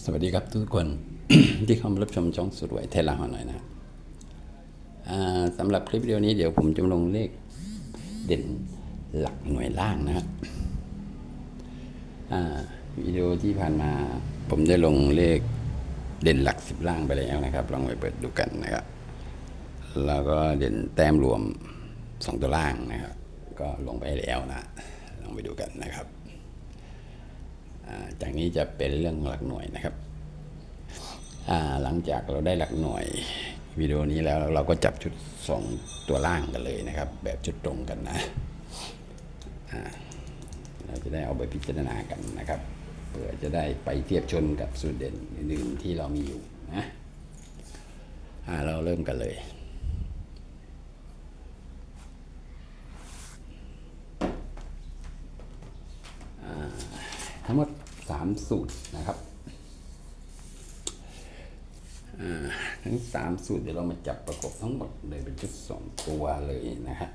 สวัสดีครับทุกคนที่เข้ามารับชมช่องสุดไหวยเทลาหอหน่อยนะครับสำหรับคลิปวิดีโอนี้เดี๋ยวผมจะลงเลขเด่นหลักหน่วยล่างนะครับวิดีโอที่ผ่านมาผมได้ลงเลขเด่นหลักสิบล่างไปแล้วนะครับ ลองไปเปิดดูกันนะครับ แล้วก็เด่นแต้มรวมสองตัวล่างนะครับ ก็ลงไปแล้วนะ ลองไปดูกันนะครับ จากนี้จะเป็นเรื่องหลักหน่วยนะครับ หลังจากเราได้หลักหน่วยวิดีโอนี้แล้วเราก็จับชุดสองตัวล่างกันเลยนะครับ แบบชุดตรงกันนะเราจะได้เอาไปพิจารณากันนะครับเพื่อจะได้ไปเทียบชนกับสูตรเด่นอื่นๆที่เรามีอยู่นะเราเริ่มกันเลยทั้งหมด 3 สูตรนะครับทั้ง 3 สูตรเดี๋ยวเรามาจับประกบทั้งหมดเลยเป็นชุด2ตัวเลยนะฮะ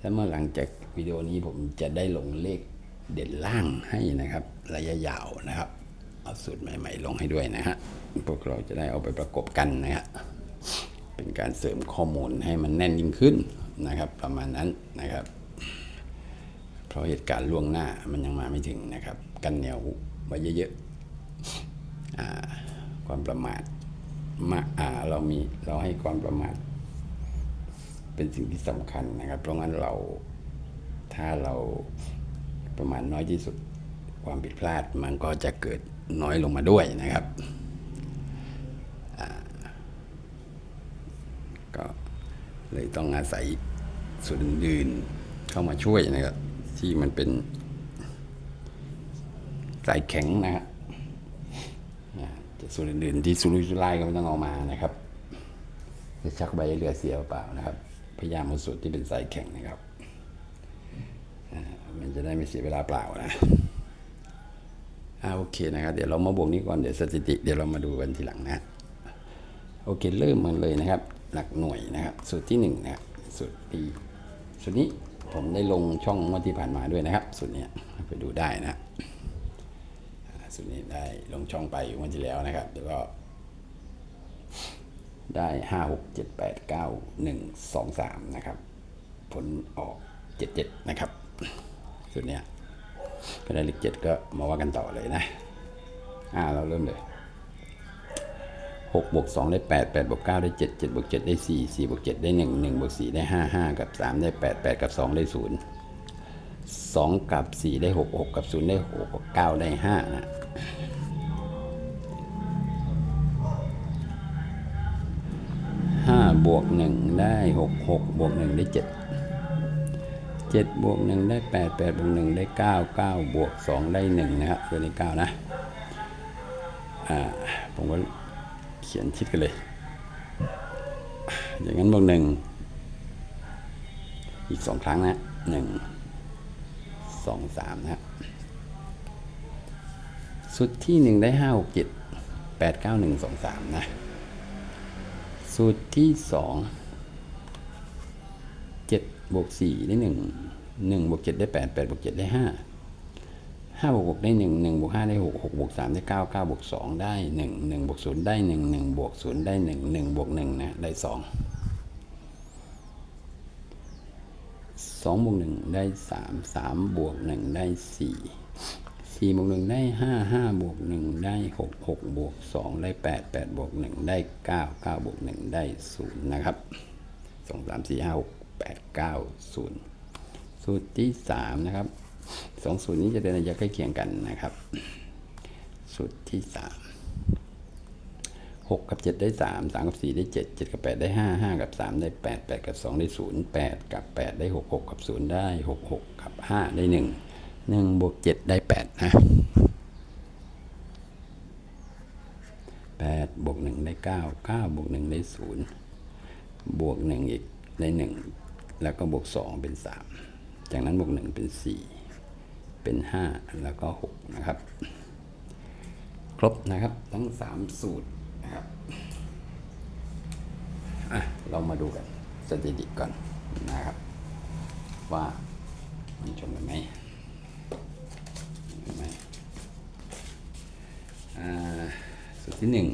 แล้วเมื่อหลังจากวิดีโอนี้ผมจะได้ลงเลขเด่นล่างให้นะครับ ระยะยาวนะครับ เอาสูตรใหม่ ๆ ลงให้ด้วยนะฮะพวกเราจะได้เอาไปประกบกันนะฮะเป็นการเสริมข้อมูลให้มันแน่นยิ่งขึ้นนะครับ ประมาณนั้นนะครับ เพราะเหตุการณ์ล่วงหน้ามันยังมาไม่ถึงนะครับ กันเหนียวไว้เยอะๆความประมาทมาเรามีเราให้ความประมาทเป็นสิ่งที่สำคัญนะครับ เพราะงั้นเราถ้าเราประมาณน้อยที่สุดความผิดพลาดมันก็จะเกิดน้อยลงมาด้วยนะครับก็เลยต้องอาศัยส่วนอื่นเข้ามาช่วยนะครับ ที่มันเป็นสายแข็งนะครับอ่าแต่ส่วนอื่นๆที่สุรุ่ยสุร่ายก็ไม่ต้องเอามานะครับจะชักใบเรือเสียเปล่านะครับ พยายามเอาส่วนที่เป็นสายแข็งนะครับ มันจะได้ไม่เสียเวลาเปล่านะอ่าโอเคนะครับ เดี๋ยวเรามาบวกนี้ก่อนเดี๋ยวสถิติ เดี๋ยวเรามาดูกันทีหลังนะโอเคเริ่มมันเลยนะครับ หลักหน่วยนะครับ สูตรที่หนึ่งนะครับสูตรปีสูตรนี้ ผมได้ลงช่องเมื่อที่ผ่านมาด้วยนะครับสูตรนี้ไปดูได้นะสูตรนี้ได้ลงช่องไปเมื่อที่แล้วนะครับ แล้วก็ได้ห้าหกเจ็ดแปดเก้าหนึ่งสองสามนะครับ ผลออกเจ็ดเจ็ดนะครับสูตรเนี้ยก็ได้เลขเจ็ดก็มาว่ากันต่อเลยนะ อ่าเราเริ่มเลย หกบวกสองได้แปดแปดบวกเก้าได้เจ็ดเจ็ดบวกเจ็ดได้สี่สี่บวกเจ็ดได้หนึ่งหนึ่งบวกสี่ได้ห้าห้ากับสามได้แปดแปดกับสองได้ศูนย์สองกับสี่ได้หกหกกับศูนย์ได้หกกับเก้าได้ห้านะห้าบวกหนึ่งได้หกหกบวกหนึ่งได้เจ็ดเจ็ดบวกหนึ่งได้แปดแปดบวกหนึ่งได้เก้าเก้าบวกสองได้หนึ่งนะครับตัวนี้เก้านะ อ่า ผมก็ ขียนชิดกันเลย อย่างนั้นบวกหนึ่ง อีกสองครั้งนะหนึ่งสองสามนะครับสุดที่หนึ่งได้ห้าหกเจ็ดแปดเก้าหนึ่งสองสามนะสูตรที่สองเจ็ดบวกสี่ได้หนึ่งหนึ่งบวกเจ็ดได้แปดแปดบวกเจ็ดได้ห้า ห้าบวกหกได้หนึ่งหนึ่งบวกห้าได้หกหกบวกสามได้เก้าเก้าบวกสองได้หนึ่งหนึ่งบวกศูนย์ได้หนึ่งหนึ่งบวกศูนย์ได้หนึ่งหนึ่งบวกหนึ่งนะได้สองสองบวกหนึ่งได้สามสามบวกหนึ่งได้สี่สี่บวกหนึ่งได้ห้าห้าบวกหนึ่งได้หกหกบวกสองได้แปดแปดบวกหนึ่งได้เก้าเก้าบวกหนึ่งได้ศูนย์นะครับสองสามสี่ห้าหกแปดเก้าศูนย์สูตรที่สามนะครับ สองสูตรนี้จะเป็นระยะใกล้เคียงกันนะครับ สูตรที่สามหกกับเจ็ดได้สามสามกับสี่ได้เจ็ดเจ็ดกับแปดได้ห้าห้ากับสามได้แปดแปดกับสองได้ศูนย์แปดกับแปดได้หกหกกับศูนย์ได้หกหกกับห้าได้หนึ่งหนึ่งบวกเจ็ดได้แปดนะแปดบวกหนึ่งได้เก้าเก้าบวกหนึ่งได้ศูนย์บวกหนึ่งอีกได้หนึ่งแล้วก็บวกสองเป็นสามจากนั้นบวกหนึ่งเป็นสี่ เป็นห้าแล้วก็หกนะครับ ครบนะครับทั้งสามสูตรนะครับอะเรามาดูกันสถิติก่อนนะครับ ว่ามันชนกันไหมเห็นไหมที่หนึ่ง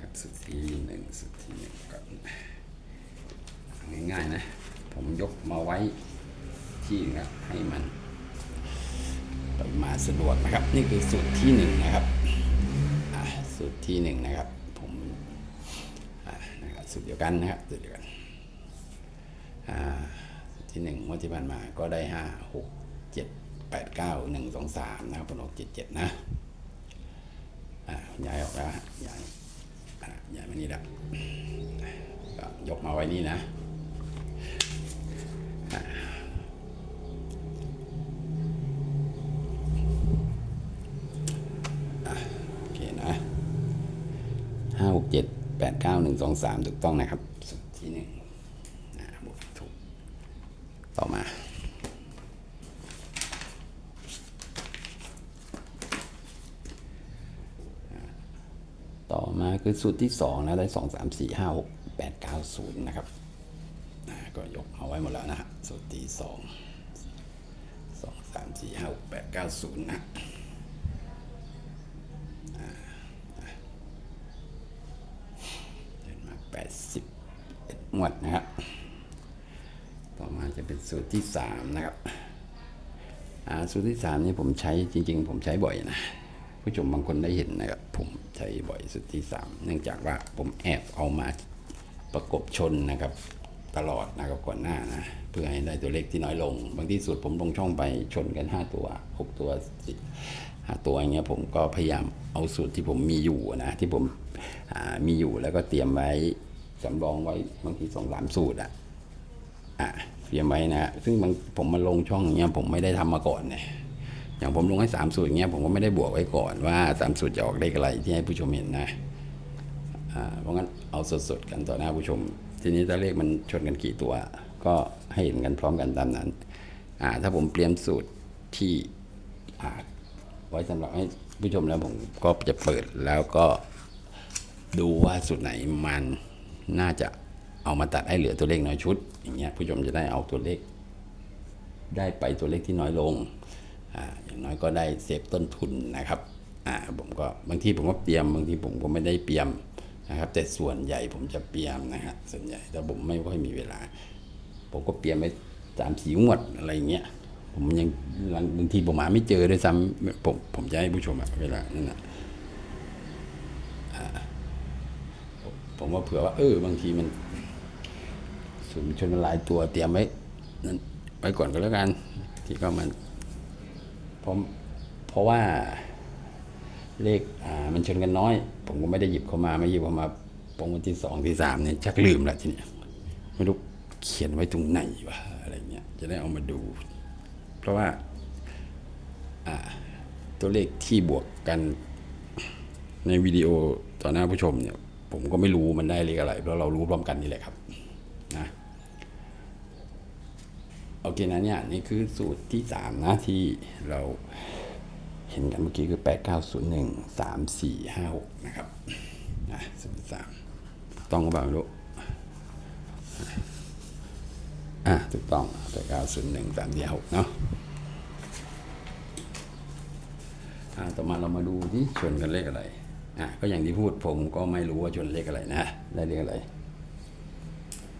ครับสูตรที่หนึ่งสูตรที่หนึ่งก่อนง่ายๆนะ ผมยกมาไว้ ที่นะครับให้มันไปมาสะดวกนะครับ นี่คือสูตรที่หนึ่งนะครับสูตรที่หนึ่งนะครับผมนะครับสูตรเดียวกันนะครับสูตรเดียวกันอ่าที่หนึ่งงวดที่ผ่านมาก็ได้ห้าหกเจ็ดแปดเก้าหนึ่งสองสามนะครับผลออกเจ็ดเจ็ดนะอ่าย้ายออกแล้วย้ายอ่าย้ายมานี่แล้วก็ยกมาไว้นี่นะะโอเคนะห้าหก เจ็ดแปดเก้าหนึ่งสองสามถูกต้องนะครับสูตรที่หนึ่งบวกถูกต่อมาต่อมาคือสูตรที่สองนะได้สองสามสี่ห้าหกแปดเก้าศูนย์นะครับก็ยกเอาไว้หมดแล้วนะฮะสูตรที่สองสองสามสี่ห้าแปดเก้าศูนย์นะอ่าอะเดินมาแปดสิบเอ็ดหมวดนะครับ ต่อมาจะเป็น สูตรที่สามนะครับสูตรที่สามนี่ผมใช้จริง ๆ ผมใช้บ่อยนะผู้ชมบางคนได้เห็นนะครับผมใช้บ่อยสูตรที่สามเนื่องจากว่าผมแอบเอามาประกบชนนะครับตลอดนะครับก่อนหน้านะเพื่อให้ได้ตัวเลขที่น้อยลง บางที่สุดผมลงช่องไปชนกัน 5 ตัว 6 ตัว10ห้าตัวอย่างเงี้ยผมก็พยายามเอาสูตรที่ผมมีอยู่นะที่ผมมีอยู่แล้วก็เตรียมไว้สำรองไว้บางทีสองสามสูตรอะอะ ตรียมไว้นะซึ่งบางผมมาลงช่องอย่างเงี้ยผมไม่ได้ทำมาก่อนเนี่ยอย่างผมลงให้สามสูตรอย่างเงี้ยผมก็ไม่ได้บวกไว้ก่อนว่าสามสูตรจะออกเลขอะไรที่ให้ผู้ชมเห็นนะอ่าเพราะงั้นเอาสดๆกันต่อหน้าผู้ชม ทีนี้ถ้าเลขมันชนกันกี่ตัว ก็ให้เห็นกันพร้อมกันตามนั้นอ่าถ้าผมเตรียมสูตรที่ไว้สำหรับให้ผู้ชมแล้วผมก็จะเปิดแล้วก็ดูว่าสูตรไหนมันน่าจะเอามาตัดให้เหลือตัวเลขน้อยชุด อย่างเงี้ยผู้ชมจะได้เอาตัวเลข ได้ไปตัวเลขที่น้อยลงอ่าอย่างน้อยก็ได้เซฟต้นทุนนะครับอ่าผมก็บางทีผมก็เตรียมบางทีผมก็ไม่ได้เตรียมนะครับ แต่ส่วนใหญ่ผมจะเตรียมนะฮะส่วนใหญ่แต่ผมไม่ค่อยมีเวลา ผมก็เตรียมไปสามสีงวดอะไรเงี้ยผมยังบางทีผมหาไม่เจอด้วยซ้ำผมผมจะให้ผู้ชมอะเวลานั่นนะผมว่าเผื่อว่าเออบางทีมัน สูตรมันชนกันหลายตัวเตรียมไว้นั่นไว้ก่อนก็แล้วกัน ที่ก็มันเพราะเพราะว่าเลขอ่ามันชนกันน้อย ผมก็ไม่ได้หยิบเข้ามาไม่หยิบเข้ามาปงวันที่สองที่สามเนี่ยชักลืมละทีเนี้ยไม่รู้เขียนไว้ตรงไหนวะอะไรเงี้ยจะได้เอามาดู เพราะว่าอ่าตัวเลขที่บวกกันในวิดีโอต่อหน้าผู้ชมเนี่ย ผมก็ไม่รู้มันได้เลขอะไร เพราะเรารู้พร้อมกันนี่แหละครับ โอเคนะเนี่ยนี่คือสูตรที่สามนะที่เราเห็นกันเมื่อกี้คือแปดเก้าศูนย์หนึ่งสามสี่ห้าหกนะครับนะสูตรสามต้องหรือเปล่าไม่รู้อะถูกต้องแปดเก้าศูนย์หนึ่งสามสี่หกเนาะอะต่อมาเรามาดูที่ชนกันเลขอะไรอะก็อย่างที่พูดผมก็ไม่รู้ว่าชนเลขอะไรนะได้เลขอะไร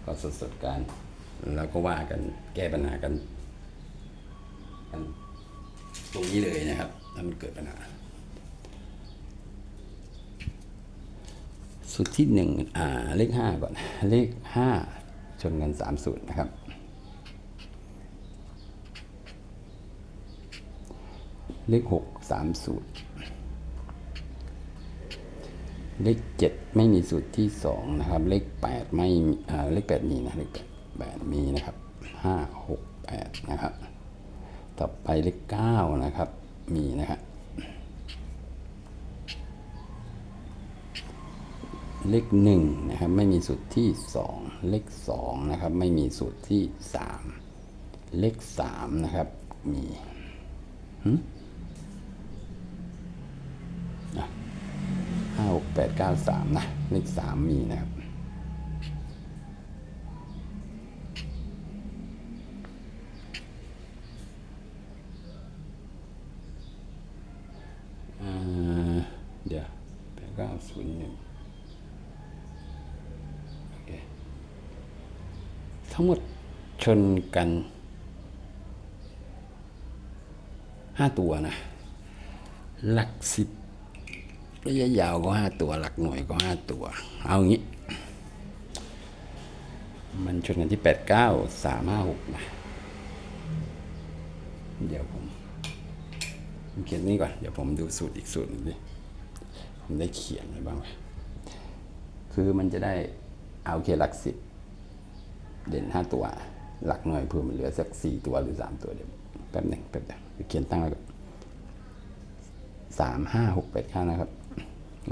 ก็สดๆกัน แล้วก็ว่ากันแก้ปัญหากันตรงนี้เลยนะครับถ้ามันเกิดปัญหาสูตรที่หนึ่งอ่าเลขห้าก่อนเลขห้าชนกันสามสูตรนะครับ เลขหกสามสูตร เลขเจ็ดไม่มีสูตรที่สองนะครับ เลขแปดไม่อ่าเลขแปดมีนะเลขแปด แปดมีนะครับห้าหกแปดนะครับ ต่อไปเลขเก้านะครับ มีนะครับเลขหนึ่งนะครับไม่มีสูตรที่สองเลขสองนะครับไม่มีสูตรที่สามเลขสามนะครับมีห้าหกแปดเก้าสามนะเลขสามมีนะครับ อ่า ก้าศูนย์หนึ่งโอเค ทั้งหมดชนกันห้าตัวนะ หลักสิบระยะยาวก็ห้าตัว หลักหน่วยก็ห้าตัว เอางี้ มันชนกันที่แปดเก้าสามห้าหกนะ เดี๋ยวผมเขียนนี่ก่อน เดี๋ยวผมดูสูตรอีกสูตรหนึงดิผมได้เขียนไว้บ้างไหมคือมันจะได้เอาเขียนหลักสิบ เด่นห้าตัว หลักหน่วยเพื่มันเหลือสักสี่ตัวหรือสามตัวเดี๋ยวแป๊บหนึ่งแป๊บเดียวเขียนตั้งไว้ก่อนสามห้าหกแปดเก้านะครับ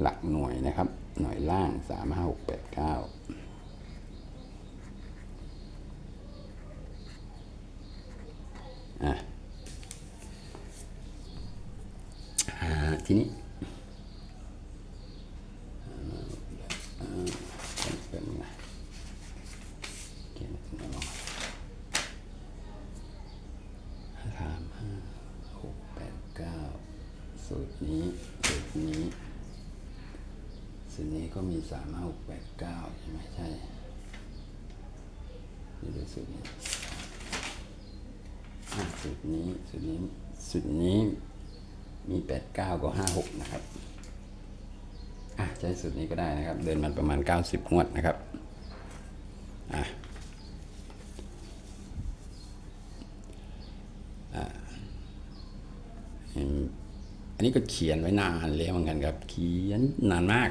หลักหน่วยนะครับ หน่วยล่างสามห้าหกแปดเก้าอะอ่าทีนี้อ่าเป็นไงเขียนถึงไหนบ้างสามห้าหกแปดเก้าสูตรนี้สูตรนี้สูตรนี้ ก็มีสามห้าหกแปดเก้าใช่ไหมใช่นี่ดูสูตรนี้สูตรนี้สูตรนี้สูตรนี้มีแปดเก้ากับห้าหกนะครับอะใช้สูตรนี้ก็ได้นะครับ เดินมันประมาณเก้าสิบงวดนะครับอะอันนี้ก็เขียนไว้นานแล้วเหมือนกันครับ เขียนนานมาก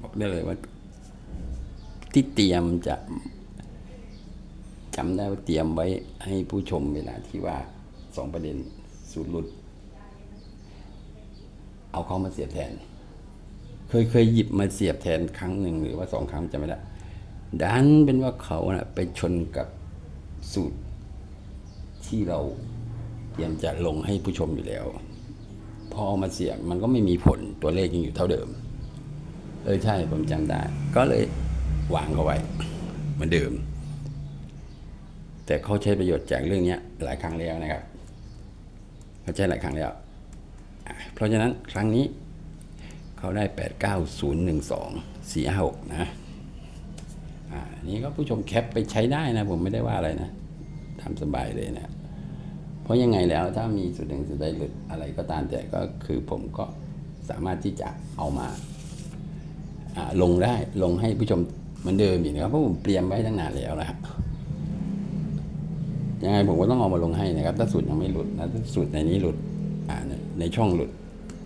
บอกได้เลยว่า ที่เตรียมจะจำได้ว่าเตรียมไว้ให้ผู้ชมเวลาที่ว่าสองประเด็นสูตรหลุด เอาเขามาเสียบแทน เคยเคยหยิบมาเสียบแทนครั้งหนึ่งหรือว่าสองครั้งจำไม่ได้ดันเป็นว่าเขานะไปชนกับสูตร ที่เราเตรียมจะลงให้ผู้ชมอยู่แล้ว พอเอามาเสียบมันก็ไม่มีผลตัวเลขยังอยู่เท่าเดิม เออใช่ผมจำได้ ก็เลยวางเขาไว้เหมือนเดิม แต่เขาใช้ประโยชน์จากเรื่องนี้หลายครั้งแล้วนะครับเขาใช้หลายครั้งแล้ว เพราะฉะนั้นครั้งนี้เขาได้แปดเก้าศูนย์หนึ่งสองสี่หกนะนี่ก็ผู้ชมแคปไปใช้ได้นะ ผมไม่ได้ว่าอะไรนะทำสบายเลยนะเพราะยังไงแล้วถ้ามีสุดหนึ่งสุดใดหลุดอะไรก็ตามแต่ก็คือผมก็สามารถที่จะเอามา ลงได้ลงให้ผู้ชมเหมือนเดิมอีกนะครับเพราะผมเตรียมไว้ตั้งนานแล้วนะครับยังไงผมก็ต้องเอามาลงให้นะครับ ถ้าสูตรยังไม่หลุดนะถ้าสูตรในนี้หลุดอ่าในช่องหลุด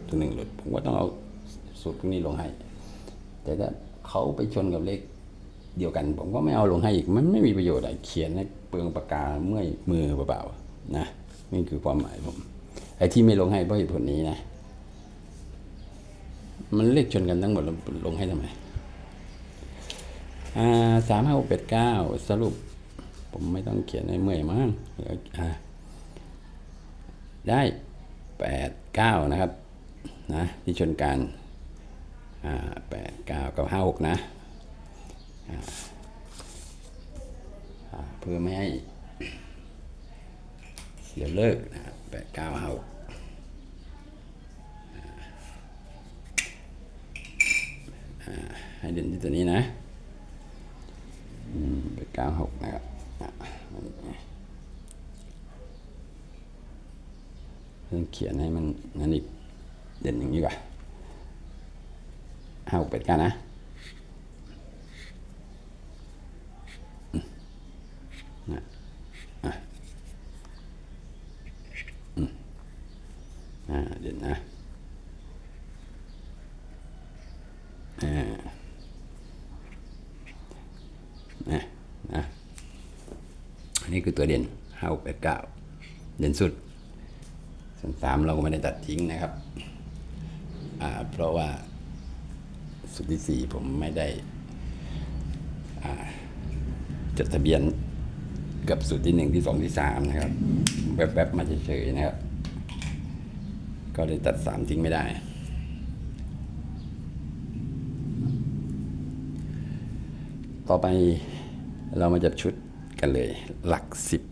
ตัวหนึ่งหลุด ผมก็ต้องเอาสูตรพวกนี้ลงให้ แต่ถ้าเขาไปชนกับเลขเดียวกัน ผมก็ไม่เอาลงให้อีกมันไม่มีประโยชน์อะไรเขียนเปลืองปากกาเมื่อยมือเปล่าๆนะนี่คือความหมายผมไอ้ที่ไม่ลงให้เพราะเหตุผลนี้นะ มันเลขชนกันทั้งหมดแล้วลงให้ทำไมอ่าสามห้าหกแปดเก้าสรุป ผมไม่ต้องเขียนในเมื่อยมั้งเดี๋ยวอ่าได้แปดเก้านะครับนะที่ชนกันอ่าแปดเก้ากับห้าหกนะเพื่อไม่ให้เสียเลิกนะแปดเก้าห้าหก ให้เด่นที่ตัวนี้นะแปดเก้าหกนะครับเพิ่งเขียนให้มันนั่นอีกเด่นอย่างนี้ก่อนห้าหกแปดก้านะนะอืมอ่าเด่นนะอ่า นะนะอันนี้ คือตัวเด่นห้าแปดเก้าเด่นสุด ส่วนสามเราก็ไม่ได้ตัดทิ้งนะครับ อ่า เพราะว่าสุดที่สี่ผมไม่ได้จดทะเบียนกับสูตรที่หนึ่งที่สองที่สามนะครับแวบๆมาเฉยๆนะครับ ก็เลยตัดสามทิ้งไม่ได้ ต่อไปเรามาจับชุดันเลย หลักสิบ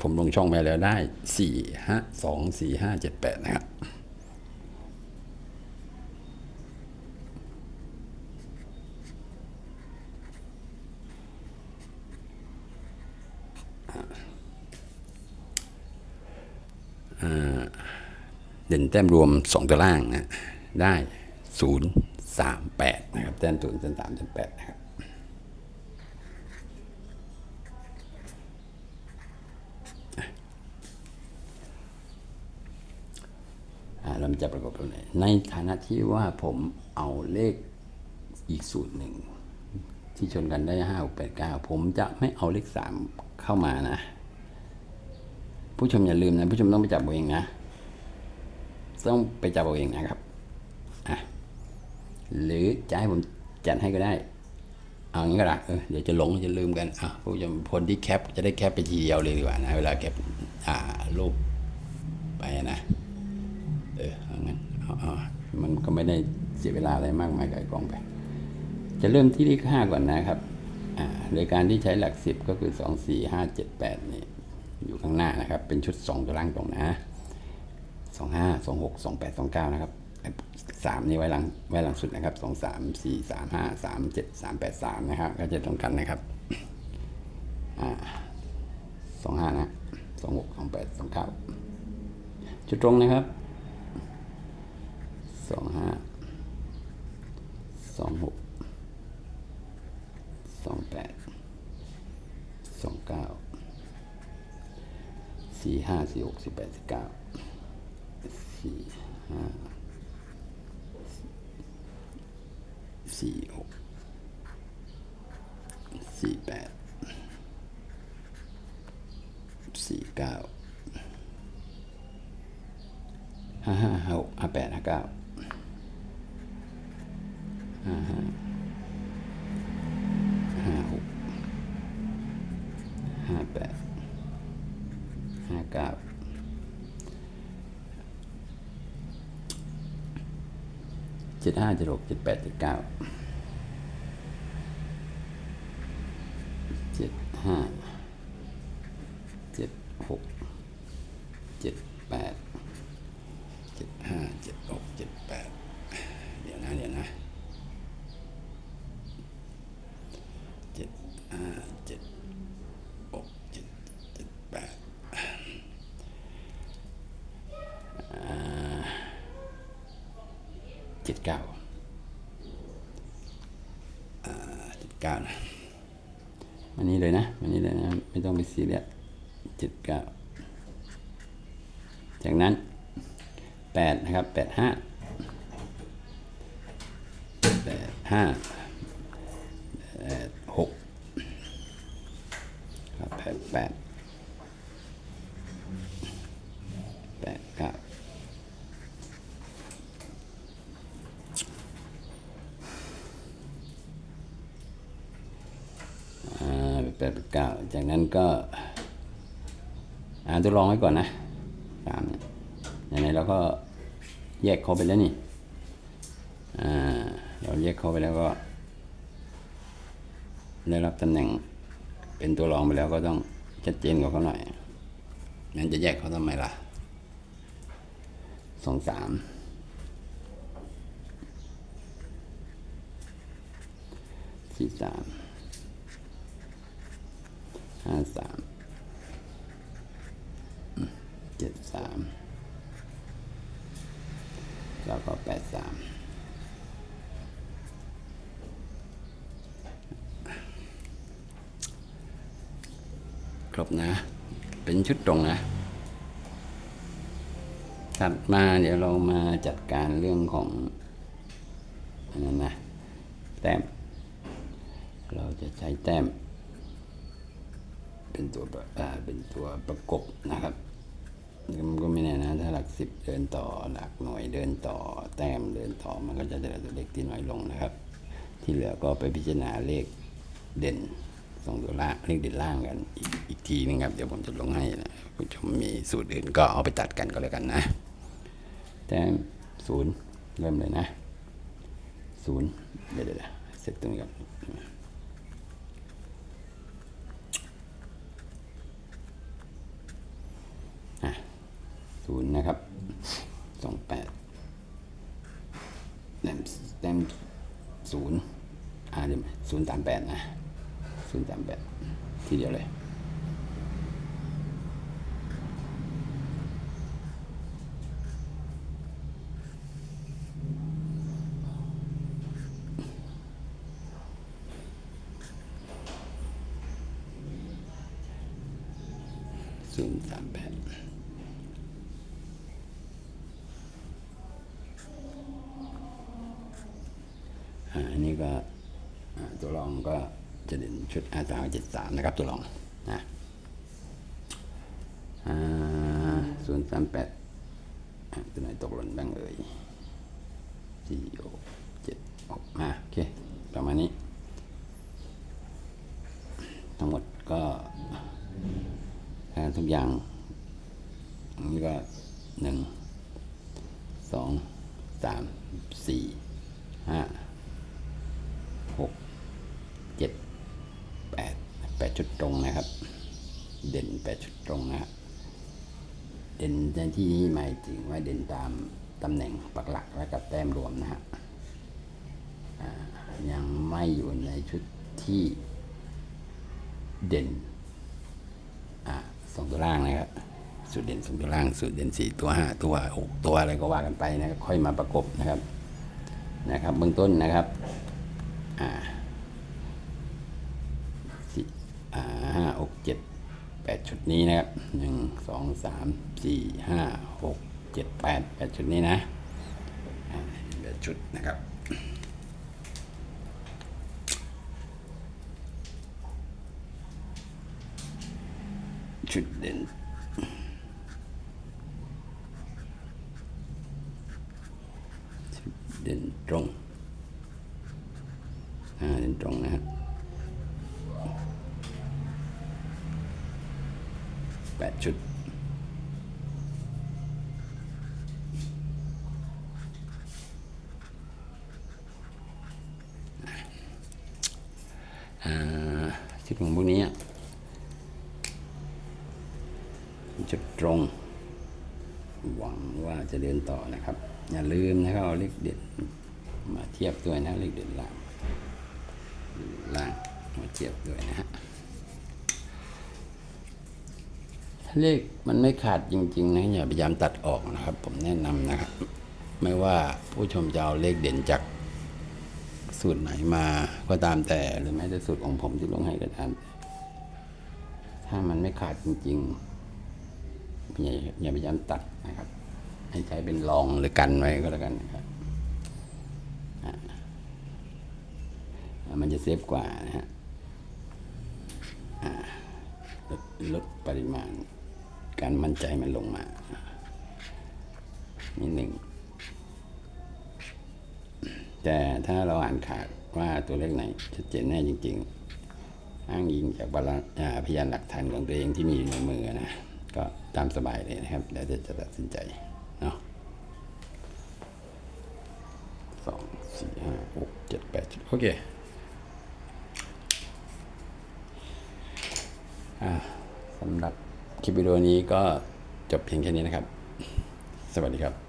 ผมลงช่องไปแล้วได้สี่ห้าสองสี่ห้าเจ็ดแปดนะครับเด่นแต้มรวม 2 ตัวล่างนะได้ 0 3 8 นะครับ แต้มจนแปดนะครับ จะประกอบกันเลยในฐานะที่ว่าผมเอาเลขอีกสูตรหนึ่ง ที่ชนกันได้ห้าหกแปดเก้าผมจะไม่เอาเลขสามเข้ามานะ ผู้ชมอย่าลืมนะ ผู้ชมต้องไปจับเอาเองนะ ต้องไปจับเอาเองนะครับอะหรือจะให้ผมจัดให้ก็ได้เอางี้ก็ได้เออเดี๋ยวจะหลงจะลืมกันอะผู้ชมคนที่แคปจะได้แคปไปทีเดียวเลยดีกว่านะ เวลาแคปอ่ารูปไปนะ เออเอางั้นเอาเอามันก็ไม่ได้เสียเวลาอะไรมากมายกับไกล้องไป จะเริ่มที่เลขห้าก่อนนะครับอ่าโดยการที่ใช้หลักสิบก็คือสองสี่ห้าเจ็ดแปดนี่อยู่ข้างหน้านะครับ เป็นชุดสองตัวล่างตรงนะสองห้าสองหกสองแปดสองเก้านะครับสามนี่ไว้หลังไว้หลังสุดนะครับสองสามสี่สามห้าสามเจ็ดสามแปดสามนะครับ ก็จะตรงกันนะครับอ่าสองห้านะสองหกสองแปดสองเก้าจุดตรงนะครับ สองห้าสองหกสองแปดสองเก้าสี่ห้าสี่หกสี่แปดสี่เก้าสี่ห้าสี่หกสี่แปดสี่เก้าห้าห้าหกห้าแปดห้าเก้า ห้าห้าห้าหกห้าแปดห้าเก้าเจ็ดห้าเจ็ดหกเจ็ดแปดเจ็ดเก้าเจ็ดห้าเจ็ดหกเจ็ดแปด เจ็ดห้าเจ็ดหกเจ็ดแปดเดี๋ยวนะเดี๋ยวนะเจ็ดห้าเจ็ดหกเจ็ดเจ็ดแปดอ่าเจ็ดเก้าอ่า เก้านะมันนี้เลยนะอันนี้เลยนะ ไม่ต้องไปซีเรียสเจ็ดเก้าจากนั้นแปดนะครับแปดห้าแปดห้าแปดหกครับแปดแปดแปดเก้าอ่าแปดแปดเก้าจากนั้นก็ อ่าน ตัวรองไว้ก่อนนะสามเนี่ยไหนๆเราก็แยกเขาไปแล้วนี่อ่าเราแยกเขาไปแล้วก็ ได้รับตำแหน่งเป็นตัวรองไปแล้วก็ต้องชัดเจนกว่าเขาหน่อยงั้นจะแยกเขาทำไมล่ะสองสามสี่สามห้าสาม เจ็ดสามแล้วก็แปดสามครบนะ เป็นชุดตรงนะ ถัดมาเดี๋ยวเรามาจัดการเรื่องของอันนั้นนะ แต้ม เราจะใช้แต้ม เป็นตัวเป็นตัวประกบนะครับ มันก็ไม่แน่นะ ถ้าหลักสิบเดินต่อหลักหน่วยเดินต่อแต้มเดินต่อมันก็จะได้ตัวเลขที่น้อยลงนะครับ ที่เหลือก็ไปพิจารณาเลขเด่นสองตัวล่างเลขเด่นล่างกันอีกอีกทีนึงครับ เดี๋ยวผมจะลงให้นะผู้ชมมีสูตรอื่นก็เอาไปตัดกันก็แล้วกันนะแต้มศูนย์เริ่มเลยนะศูนย์เดี๋ยวเดี๋ยวเสร็จตรงนี้ก่อน ศูนย์นะครับสองแปดแต้มแต้มศูนย์อ่าเดี๋ยวศูนย์สามแปดนะศูนย์สามแปดทีเดียวเลย 3นะครับตัวรองนะศูนย์สามแปดตัวไหนตกหล่นบ้างเอ่ยสี่หกเจ็ดหกมาโอเค ประมาณนี้ เด่นตามตำแหน่งปักหลักและกับแต้มรวมนะฮะยังไม่อยู่ในชุดที่เด่นสองตัวล่างนะครับสูตรเด่นสองตัวล่างสูตรเด่นสี่ตัวห้าตัวหกตัวอะไรก็ว่ากันไปนะค,ค่อยมาประกบนะครับนะครับ เบื้องต้นนะครับอ่าสี่อ่าห้าหกเจ็ดแปดชุดนี้นะครับหนึ่งสองสามสี่ห้าหก เจ็ดแปดแปดชุดนี้นะแปดชุดนะครับชุดเด่นชุดเด่นตรงอ่าเด่นตรงนะฮะแปดชุด อ่าชุดของพวกนี้จุดตรง หวังว่าจะเดินต่อนะครับ อย่าลืมนะครับเอาเลขเด็ดมาเทียบด้วยนะเลขเด็ดล่างล่างมาเทียบด้วยนะฮะเลขมันไม่ขาดจริง ๆ นะอย่าพยายามตัดออกนะครับ ผมแนะนำนะครับ ไม่ว่าผู้ชมจะเอาเลขเด่นจาก สูตรไหนมาก็ตามแต่หรือแม้แต่สูตรของผมที่ลงให้ก็ตามถ้ามันไม่ขาดจริงๆอย่าอย่าพยายามตัดนะครับ ให้ใช้เป็นรองหรือกันไว้ก็แล้วกันนะครับมันจะเซฟกว่านะฮะลดลดปริมาณ การมั่นใจมันลงมานี่หนึ่ง แต่ถ้าเราอ่านขาดว่าตัวเลขไหนชัดเจนแน่จริง ๆ อ้างอิงจากบาลพยานหลักฐานของตัวเองที่มีอยู่ในมือนะก็ตามสบายเลยนะครับเดี๋ยวจะตัดสินใจเนาะสองสี่ห้าหกเจ็ดแปดโอเคอ่าสำหรับคลิปวิดีโอนี้ก็จบเพียงแค่นี้นะครับ สวัสดีครับ